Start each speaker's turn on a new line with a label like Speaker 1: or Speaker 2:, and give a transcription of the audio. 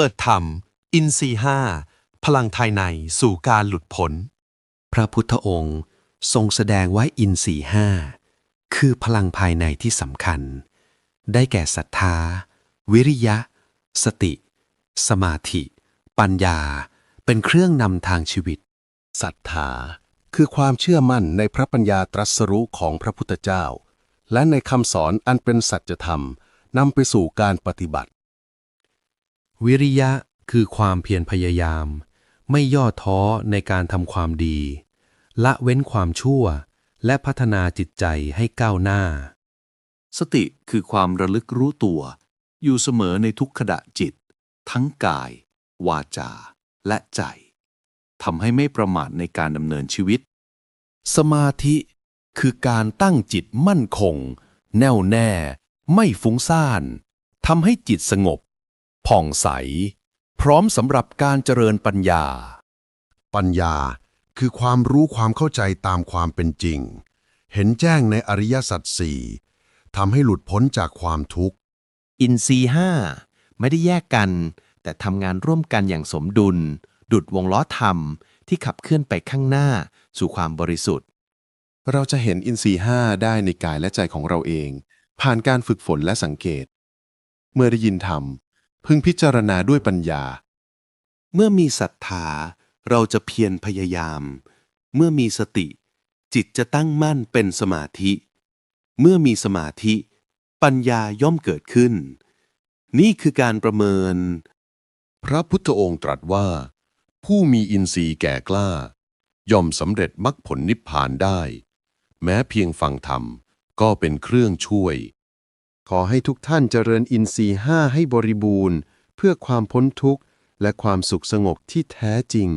Speaker 1: เปิดธรรม อินทรีห้าพลังภายในสู่การหลุดพ้น
Speaker 2: พระพุทธองค์ทรงแสดงไว้อินทรีห้าคือพลังภายในที่สำคัญ ได้แก่ศรัทธา วิริยะ สติ สมาธิ ปัญญา เป็นเครื่องนำทางชีวิต
Speaker 3: ศรัทธาคือความเชื่อมั่นในพระปัญญาตรัสรู้ของพระพุทธเจ้า และในคำสอนอันเป็นสัจธรรมนำไปสู่การปฏิบัติ
Speaker 2: วิริยะคือความเพียรพยายาม ไม่ย่อท้อในการทำความดี ละเว้นความชั่ว และพัฒนาจิตใจให้ก้าวหน้า
Speaker 4: สติคือความระลึกรู้ตัว อยู่เสมอในทุกขณะจิต ทั้งกาย วาจา และใจทำให้ไม่ประมาทในการดำเนินชีวิต
Speaker 3: สมาธิคือการตั้งจิตมั่นคง แน่วแน่ ไม่ฟุ้งซ่านทำให้จิตสงบ ผ่องใส พร้อมสำหรับการเจริญปัญญา
Speaker 5: ปัญญาคือความรู้ความเข้าใจตามความเป็นจริง เห็นแจ้งในอริยสัจสี่ทำให้หลุดพ้นจากความทุกข์
Speaker 6: อินทรีห้าไม่ได้แยกกัน แต่ทำงานร่วมกันอย่างสมดุล ดุดวงล้อธรรมที่ขับเคลื่อนไปข้างหน้าสู่ความบริสุทธิ์
Speaker 3: เราจะเห็นอินทรีห้าได้ในกายและใจของเราเอง ผ่านการฝึกฝนและสังเกต เมื่อได้ยินธรรม พึงพิจารณาด้วยปัญญา
Speaker 4: เมื่อมีศรัทธาเราจะเพียรพยายาม เมื่อมีสติ จิตจะตั้งมั่นเป็นสมาธิ เมื่อมีสมาธิ ปัญญาย่อมเกิดขึ้น นี่คือการประเมิน
Speaker 5: พระพุทธองค์ตรัสว่า ผู้มีอินทรีย์แก่กล้า ย่อมสำเร็จมรรคผลนิพพานได้ แม้เพียงฟังธรรมก็เป็นเครื่องช่วย
Speaker 7: ขอให้ทุกท่านเจริญอินทรีห้าให้บริบูรณ์ เพื่อความพ้นทุกข์และความสุขสงบที่แท้จริง